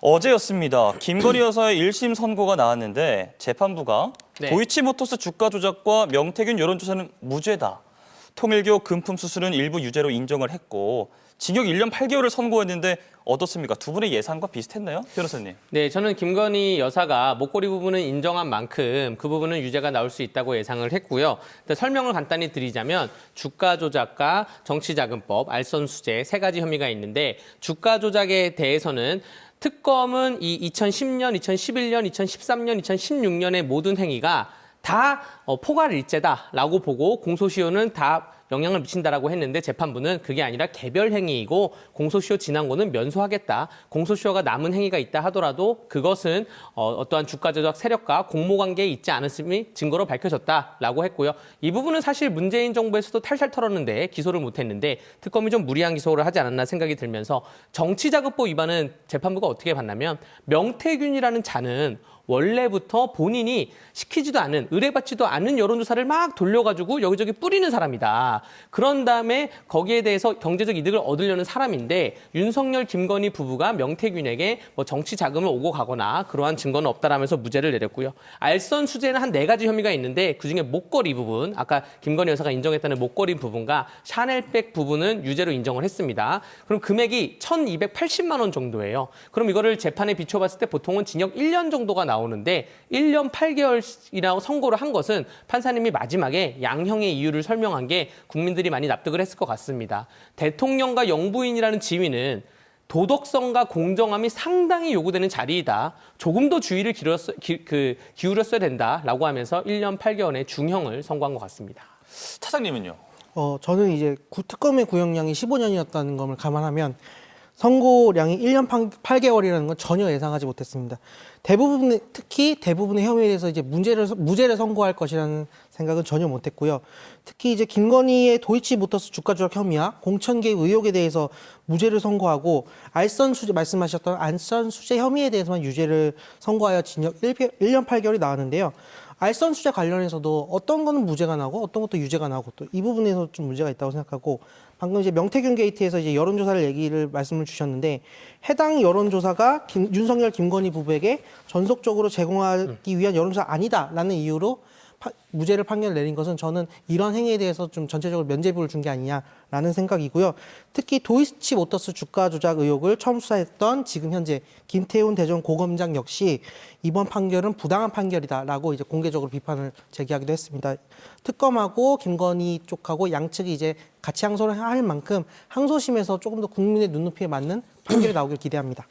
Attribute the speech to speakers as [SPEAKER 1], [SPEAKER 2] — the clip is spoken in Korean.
[SPEAKER 1] 어제였습니다. 김건희 여사의 1심 선고가 나왔는데 재판부가
[SPEAKER 2] 네.
[SPEAKER 1] 도이치모터스 주가 조작과 명태균 여론조사는 무죄다. 통일교 금품 수수는 일부 유죄로 인정을 했고 징역 1년 8개월을 선고했는데 어떻습니까? 두 분의 예상과 비슷했나요? 변호사님.
[SPEAKER 2] 네, 저는 김건희 여사가 목걸이 부분은 인정한 만큼 그 부분은 유죄가 나올 수 있다고 예상을 했고요. 설명을 간단히 드리자면 주가 조작과 정치자금법, 알선수재 세 가지 혐의가 있는데 주가 조작에 대해서는 특검은 이 2010년, 2011년, 2013년, 2016년의 모든 행위가 다 어, 포괄 일제다라고 보고 공소시효는 다 영향을 미친다라고 했는데 재판부는 그게 아니라 개별 행위이고 공소시효 지난 거는 면소하겠다. 공소시효가 남은 행위가 있다 하더라도 그것은 어, 어떠한 주가 조작 세력과 공모 관계에 있지 않았음이 증거로 밝혀졌다라고 했고요. 이 부분은 사실 문재인 정부에서도 탈탈 털었는데 기소를 못했는데 특검이 좀 무리한 기소를 하지 않았나 생각이 들면서 정치자금법 위반은 재판부가 어떻게 봤냐면 명태균이라는 자는 원래부터 본인이 시키지도 않은 의뢰받지도 않은 여론조사를 막 돌려가지고 여기저기 뿌리는 사람이다. 그런 다음에 거기에 대해서 경제적 이득을 얻으려는 사람인데 윤석열 김건희 부부가 명태균에게 뭐 정치 자금을 오고 가거나 그러한 증거는 없다라면서 무죄를 내렸고요. 알선 수재는 한 네 가지 혐의가 있는데 그중에 목걸이 부분, 아까 김건희 여사가 인정했다는 목걸이 부분과 샤넬백 부분은 유죄로 인정을 했습니다. 그럼 금액이 1,280만 원 정도예요. 그럼 이거를 재판에 비춰봤을 때 보통은 징역 1년 정도가 나오는데 1년 8개월이라고 선고를 한 것은 판사님이 마지막에 양형의 이유를 설명한 게 국민들이 많이 납득을 했을 것 같습니다. 대통령과 영부인이라는 지위는 도덕성과 공정함이 상당히 요구되는 자리이다. 조금 더 주의를 기울였, 기, 그, 기울였어야 된다라고 하면서 1년 8개월의 중형을 선고한 것 같습니다.
[SPEAKER 1] 차장님은요?
[SPEAKER 3] 어, 저는 이제 구- 특검의 구형량이 15년이었다는 것을 감안하면 선고량이 1년 8개월이라는 건 전혀 예상하지 못했습니다. 대부분 특히 대부분의 혐의에 대해서 이제 문제를 무죄를 선고할 것이라는 생각은 전혀 못했고요. 특히 이제 김건희의 도이치모터스 주가 조작 혐의와 공천 개입 의혹에 대해서 무죄를 선고하고 알선 수재 말씀하셨던 알선 수재 혐의에 대해서만 유죄를 선고하여 징역 1년 8개월이 나왔는데요. 알선 수재 관련해서도 어떤 거는 무죄가 나고 어떤 것도 유죄가 나고 또 이 부분에서 좀 문제가 있다고 생각하고 방금 이제 명태균 게이트에서 이제 여론조사를 얘기를 말씀을 주셨는데 해당 여론조사가 김- 윤석열 김건희 부부에게 전속적으로 제공하기 위한 여론조사 아니다라는 이유로 파- 무죄를 판결을 내린 것은 저는 이런 행위에 대해서 좀 전체적으로 면죄부를 준 게 아니냐라는 생각이고요. 특히 도이치 모터스 주가 조작 의혹을 처음 수사했던 지금 현재 김태훈 대전 고검장 역시 이번 판결은 부당한 판결이다라고 이제 공개적으로 비판을 제기하기도 했습니다. 특검하고 김건희 쪽하고 양측이 이제 같이 항소를 할 만큼 항소심에서 조금 더 국민의 눈높이에 맞는 판결이 나오길 기대합니다.